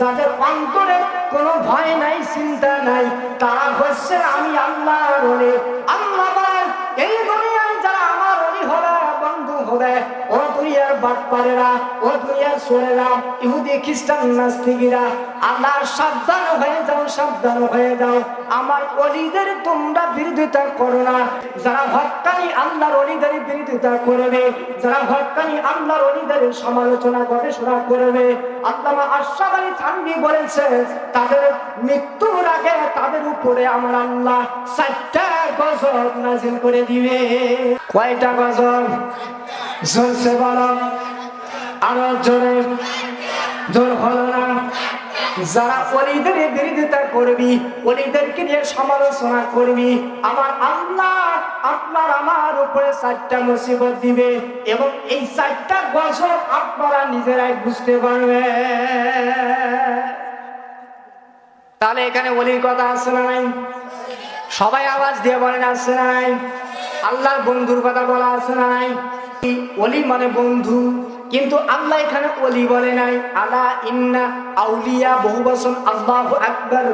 যাদের অন্তরে কোনো ভয় নাই, চিন্তা নাই, তারা হচ্ছে আমি আল্লাহ বলে আল্লাহ এই দুনিয়ায় যারা আমার অলি হবে, বন্ধু হবে। বাটপারেরা ও দুনিয়ার সোরেরা ইহুদি, খ্রিস্টান, নাস্তিকিরা। আল্লাহ সাবধান হয়ে যাও, সাবধান হয়ে যাও। আমার অলিদের তোমরা বিরোধিতা করো না। যারা হকানি আল্লাহর অলিদের বিরোধিতা করবে, যারা হকানি আল্লাহর অলিদের সমালোচনা, গবেষণা করবে, আল্লামা আশরাফ আলী বলেছে, তাদের মৃত্যুর আগে তাদের উপরে আমার আল্লাহ চারটা গজব নাজিল করে দিবে। কয়টা গজব? জোরসে বলো আরও জোরে জোর হলো না। যারা অলিদের বিরোধিতা করবি অলিদেরকে নিয়ে সমালোচনা করবি, আমার আল্লাহ আপনার আমার উপরে চারটা মুসিবত দিবে এবং এই চারটা গজব আপনারা নিজেরাই বুঝতে পারবে। তাহলে এখানে অলির কথা আছে না নাই? সবাই আওয়াজ দিয়ে বলেন, আছে না নাই? আল্লাহর বন্ধুর কথা বলা আছে না নাই? অলি মানে বন্ধু। কিন্তু আল্লাহ এখানে অলি বলে নাই। আলা ইন্না আউলিয়া বহু বছর আল্লাহ আকবর।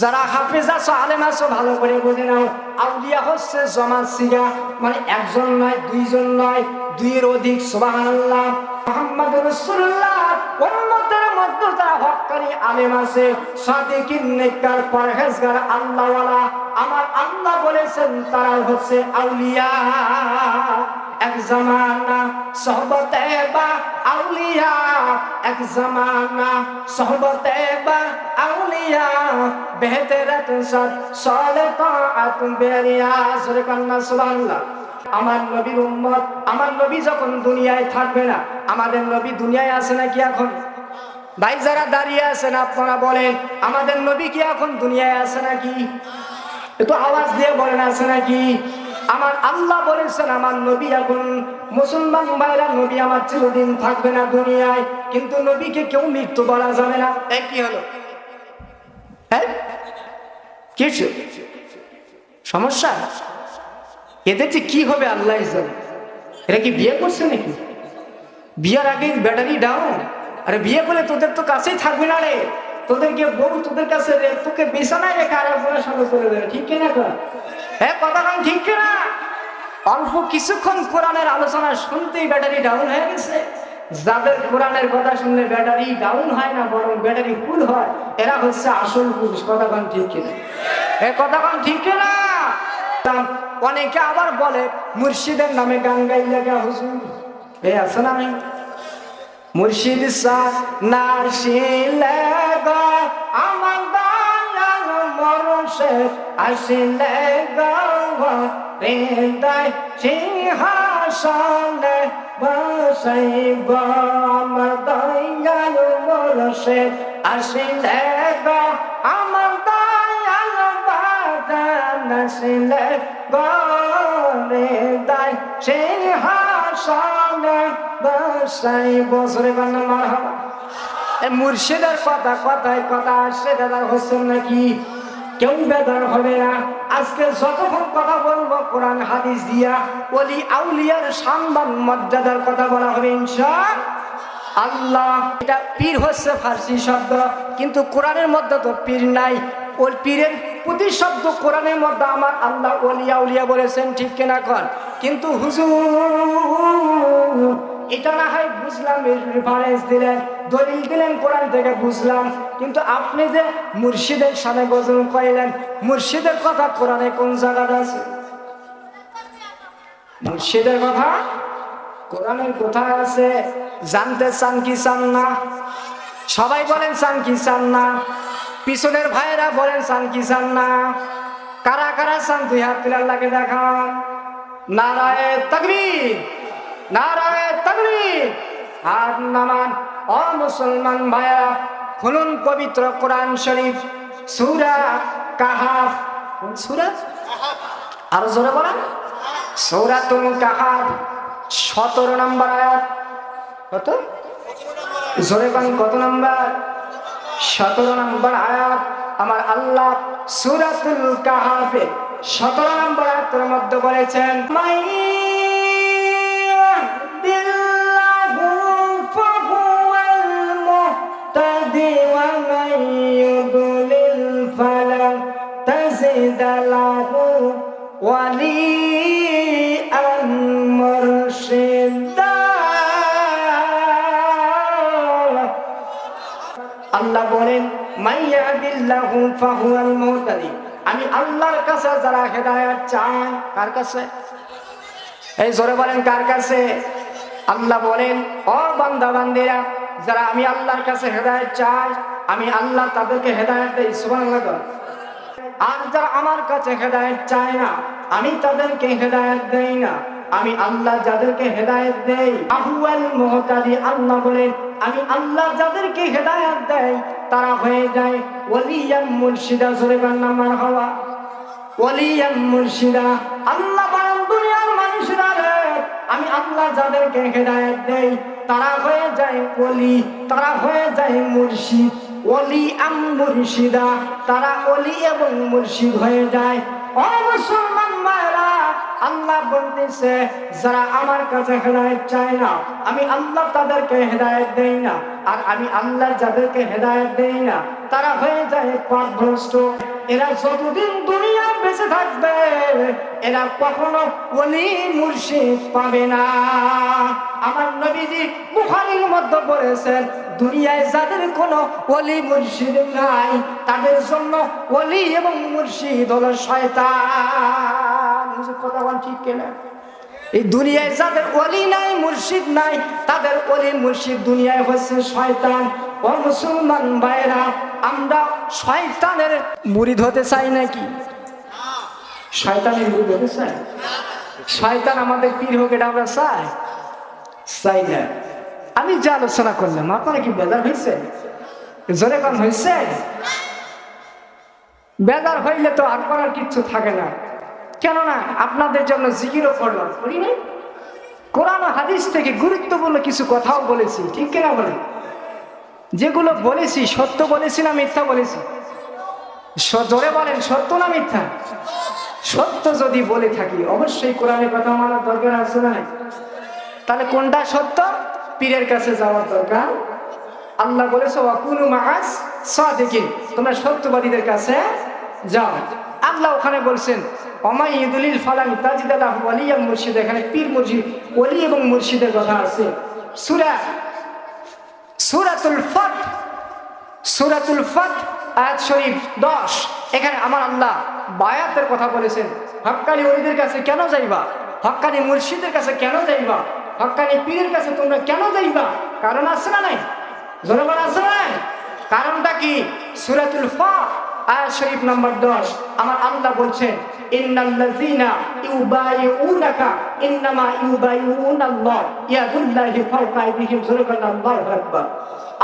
যারা হাফেজ আছো, আলেম আছো, ভালো করে বুঝে নাও। আউলিয়া হচ্ছে জমা সিগা মানে একজন নয়, দুইজন নয়, দুইয়ের অধিক, সুবহানাল্লাহ। মুহাম্মদ রাসূলুল্লাহ, উম্মতের মধ্যে যারা হক্কানি আলেম আছে, সাদিকিন, নেককার, পরহেজগার, আল্লাহওয়ালা, আমার আল্লাহ বলেছেন তারা হচ্ছে আউলিয়া। এক জামানা সহবতে বা আউলিয়া, এক জামানা সহবতে বা আউলিয়া বেহতেরাত সাদ সালেকাত বেরিয়া। সরে কান্না, সুবহানাল্লাহ। আমার নবীর উম্মত, আমার নবী যখন দুনিয়ায় থাকবে না, আমাদের নবী দুনিয়ায় আছে নাকি এখন? ভাই, যারা দাঁড়িয়ে আছেন, আপনারা বলেন, আমাদের নবী কি এখন দুনিয়ায় আছে নাকি? একটু আওয়াজ দিয়ে বলেন, আছে নাকি? আমার আল্লাহ বলেছেন, আমার নবী এখন মুসলমান ভাইরা, নবী আমার চিরদিন থাকবে না দুনিয়ায়। কিন্তু নবীকে কেউ মৃত্যু বলা যাবে না। কি হলো? কিছু সমস্যা? এদের যে কি হবে আল্লাহ এরা কি বিয়ে করছে নাকি? বিয়ের আগে ব্যাটারি ডাউন আরে বিয়ে করলে তোদের তো কাছেই থাকবে না রে। তোদেরকে বউ তোদের কাছে তোকে বিছানায় রেখে আর একজনের সঙ্গে চলে যাবে, ঠিক কিনা কর হ্যাঁ কথা কম ঠিক কিনা? অল্প কিছুক্ষণ কোরআনের আলোচনা শুনতেই ব্যাটারি ডাউন হয়ে গেছে। যাদের কোরআনের কথা শুনলে ব্যাটারি ডাউন হয় না, বরং ব্যাটারি ফুল হয়, এরা হচ্ছে আসল পুরুষ, কথা কম ঠিক কিনা? এ কথা কম ঠিক কিনা? অনেকে আবার বলে, মুর্শিদের নামে গান গাইলে হুজুর। এই আছে না আমি মুর্শিদ শাহ নার্শিলে গা, আমার দয়াল মরশে আসিলে গা হৃদয় সিংহাসনে বসাইব আমার দয়াল মরশে আসিলে গা, আমার দয়াল বাদান আসিলে গরে দায় সিংহাসনে বসাই বসরে বান্না মারহাবা এ মুর্শিদের কথা, কথায় কথা আসছে, দাদা হোসেন নাকি? কেউ বেদার হবে না। আজকে যতক্ষণ কথা বলব, কোরআন, হাদিস দিয়া, ওলি আউলিয়ার সম্মান মর্যাদার কথা বলা হবে ইনশা আল্লাহ, এটা পীর হচ্ছে ফার্সি শব্দ, কিন্তু কোরআনের মধ্যে তো পীর নাই। ওর পীরের প্রতিশব্দ কোরআনের মধ্যে আমার আল্লাহ ওলিয়া উলিয়া বলেছেন, ঠিক কিনা কর কিন্তু হুজুর এটা না হয় বুঝলাম রেফারেন্স দিলেন, দলিল দিলেন, কোরআন থেকে বুঝলাম। কিন্তু আপনি যে মুর্শিদের সামনে গজল কইলেন, মুর্শিদের কথা কোরআনে কোন জায়গাটা আছে? মুর্শিদের কথা কোরআনের কোথায় আছে? জানতে চান কি চান না? সবাই বলেন চান কি চান না? পিছনের ভাইয়েরা বলেন চান কি চান না? কারা কারা চান? দুই হাত তুলার লাগে দেখান নারায় তকবীর, নারায় আর নামান, অ মুসলমান ভায়া খুলুন পবিত্র কোরআন শরীফ, সুরা কাহাফ। সুরা? আরও জোরে বলেন। সৌরাতুল কাহাফ, সতেরো নম্বর আয়াত। কত? জোরে পান কত নম্বর? সতেরো নম্বর আয়াত। আমার আল্লাহ সুরাতুল কাহাফে সতেরো নম্বর আয়াতের মধ্যে বলেছেন মাই تجد له وليا مرشدا আল্লাহ বলেন মাইয়াদিল্লাহু ফাহুয়াল মুহতাদি আমি আল্লাহর কাছে যারা হেদায়েত চায় কার কাছে এই জোরে বলেন কার কাছে আল্লাহ বলেন ও বান্দা বান্দিরা যারা আমি আল্লাহর কাছে হেদায়েত চাই আমি আল্লাহ তাদেরকে হেদায়েত দেই সুবহানাল্লাহ বল। আর যারা আমার কাছে হেদায়েত চায় না, আমি তাদেরকে হেদায়েত দেই না। আমি আল্লাহ যাদেরকে হেদায়েত দেই, আহুয়াল মুহতাদি আল্লাহ বলেন, আমি আল্লাহ যাদেরকে হেদায়েত দেই, তারা হয়ে যায় ওলিয়াম মুর্শিদা, জোরে বান্না হওয়া ওলিয়াম মুর্শিদা, আল্লাহ বলেন, দুনিয়ার মানুষরা আমি আল্লাহ যাদেরকে হেদায়েত দেই, তারা হয়ে যায় ওলি, তারা হয়ে যায় মুর্শিদ। ওলি আম মুর্শিদা, তারা ওলি এবং মুর্শিদ হয়ে যায়। ও মুসলমান মায়েরা, আল্লাহ বলতেছে, যারা আমার কাছে হেদায়ত চায় না, আমি আল্লাহ তাদেরকে হেদায়ত দেই না, আর আমি আল্লাহ যাদেরকে হেদায়ত দেই না, তারা হয়ে যায় পথভ্রষ্ট এরা যতদিন দুনিয়া বেঁচে থাকবে, এরা কখনো অলি মুর্শিদ পাবে না। আমার নবীজি বুখারীর মধ্যে বলেছেন দুনিয়ায় যাদের কোনো অলি মুর্শিদ নাই, তাদের জন্য অলি এবং মুর্শিদ হলো শয়তান। কথা বল ঠিক কেনা? এই দুনিয়ায় যাদের অলি নাই, মুর্শিদ নাই, তাদের অলি মুর্শিদ দুনিয়ায় হচ্ছে শয়তান। ও মুসলমান ভাইরা আমরা শয়তানের মুরিদ হতে চাই নাকি? শয়তানের মুরিদ হতে চাই? শয়তান আমাদের পীর হোক, এটা আমরা চাই। চাই না। আমি যা আলোচনা করলাম, আপনারা কি বেজার হয়েছে? জোরে কম হয়েছে? বেজার হইলে তো আর করার কিচ্ছু থাকে না। কেননা আপনাদের জন্য জিকিরও করলাম। করি কোরআন হাদিস থেকে গুরুত্বপূর্ণ কিছু কথাও বলেছি, ঠিক কিনা বলে যেগুলো বলেছি, সত্য বলেছি না মিথ্যা বলেছি? জোরে বলেন, সত্য না মিথ্যা? সত্য যদি বলে থাকি, অবশ্যই কোরআনের কথা মানার দরকার আছে না তাহলে কোনটা সত্য? পীরের কাছে যাওয়ার দরকার। আল্লাহ বলেছে, ওয়াকুনু মাআস সাদিকিন। তোমরা সত্যবাদীদের কাছে যাও। আল্লাহ ওখানে বলছেন অমাই ইদুলিল ফালান তাজিদাল্লাহ ওয়ালিয়া মুর্শিদ। এখানে পীর মুর্শিদ ওলি এবং মুর্শিদের কথা আছে। সূরা সূরাতুল ফাত, সুরাতুল ফাত, আয়াত শরীফ 10 এখানে আমার আল্লাহ বায়াতের কথা বলেছেন। হক্কানি ওলিদের কাছে কেন যাইবা? হক্কানি মুর্শিদের কাছে কেন যাইবা? হক্কানি পীরের কাছে তোমরা কেন যাইবা? কারণ আছে না নাই? জনগণ আছে না নাই? কারণটা কি? সুরাতুল ফাত, আয়াত শরীফ নম্বর দশ। আমার আল্লাহ বলছেন ইন্নাল্লাযীনা ইউবাইউনাকা ইন্নামা ইউবাইউনাল্লাহ ইয়াদুল্লাহি ফাওকা আইদিহিম জোরকান আল্লাহু আকবার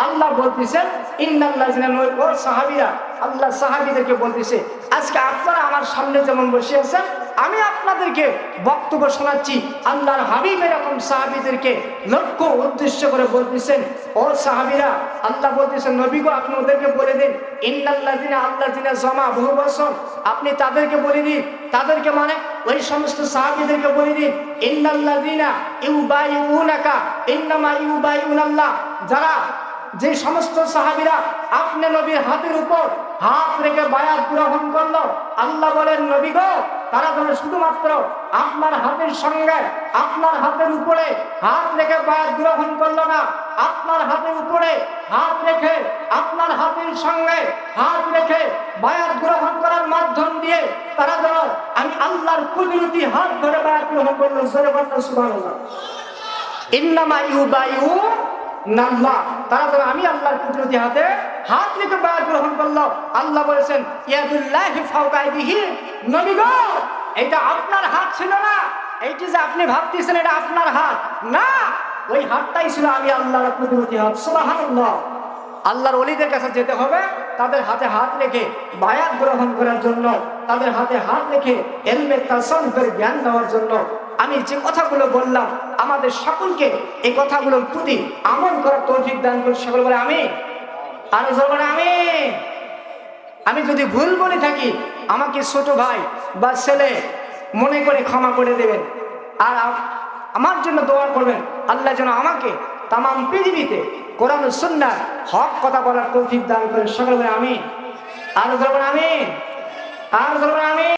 আল্লাহ বলতেছেন ইন্নাল্লাযীনা ও সাহাবীরা আল্লাহ সাহাবীদেরকে বলতেছে, আজকে আপনারা আমার সামনে যেমন বসে আছেন, আমি আপনাদেরকে বক্তব্য শোনাচ্ছি। আল্লাহর হাবিব এরকম সাহাবীদেরকে লক্ষ্য উদ্দেশ্য করে বলতেছেন, ও সাহাবীরা, আল্লাহ বলতেছেন নবী গো, আপনি ওদেরকে বলে দিন, ইন্নাল্লাযীনা, আল্লাযীনা জমা বহু বছর। আপনি তাদেরকে বলে দিন, তাদেরকে মানে ওই সমস্ত সাহাবিদেরকে বলে দিন, ইন্নাল্লাযীনা ইউবাইউনাকা, ইন্নামা ইউবাইউনাল্লাহ। যারা যে সমস্ত সাহাবিরা আপনি নবীর হাতের উপর হাত রেখে বায়াত গ্রহণ করল, আল্লাহ বলেন, নবী গো, তারা যেন শুধুমাত্র আপনার হাতের সঙ্গে, আপনার হাতের উপরে হাত রেখে বায়াত গ্রহণ করল না, আপনার হাতের উপরে হাত রেখে, আপনার হাতের সঙ্গে হাত রেখে বায়াত গ্রহণ করার মাধ্যম দিয়ে তারা যেন, আমি আল্লাহর কুদরতি হাত ধরে বায়াত গ্রহণ করল। জোরে বলতে সুবহানাল্লাহ। ইন্নামা নাল্লাহ তারা তো আমি আল্লাহর কুদরতি হাতে হাত রেখে বায়াত গ্রহণ করল আল্লাহ বলেছেন, ইয়াদুল্লাহি ফাওকা আইদিহি নবী গো, এটা আপনার হাত ছিল না। এইটি যে আপনি ভাবতেছেন, এটা আপনার হাত। না, ওই হাতটাই ছিল আমি আল্লাহর কুদরতি হাত। সুবহানাল্লাহ। আল্লাহর অলিদের কাছে যেতে হবে, তাদের হাতে হাত রেখে বায়াত গ্রহণ করার জন্য, তাদের হাতে হাত রেখে এলমে তাসাউফের জ্ঞান দেওয়ার জন্য আমি যে কথাগুলো বললাম, আমাদের সকলকে এই কথাগুলোর প্রতি আমল করার তৌফিক দান করে সকল বলে আমি আর বলে আমি আমি যদি ভুল বলে থাকি, আমাকে ছোট ভাই বা ছেলে মনে করে ক্ষমা করে দেবেন। আর আমার জন্য দোয়া করবেন, আল্লাহ যেন আমাকে তাম পৃথিবীতে কোরআন সুন্নার হক কথা বলার তৌফিক দান করেন। সকল বলে আমি আর বলবেন আমি আর বলবেন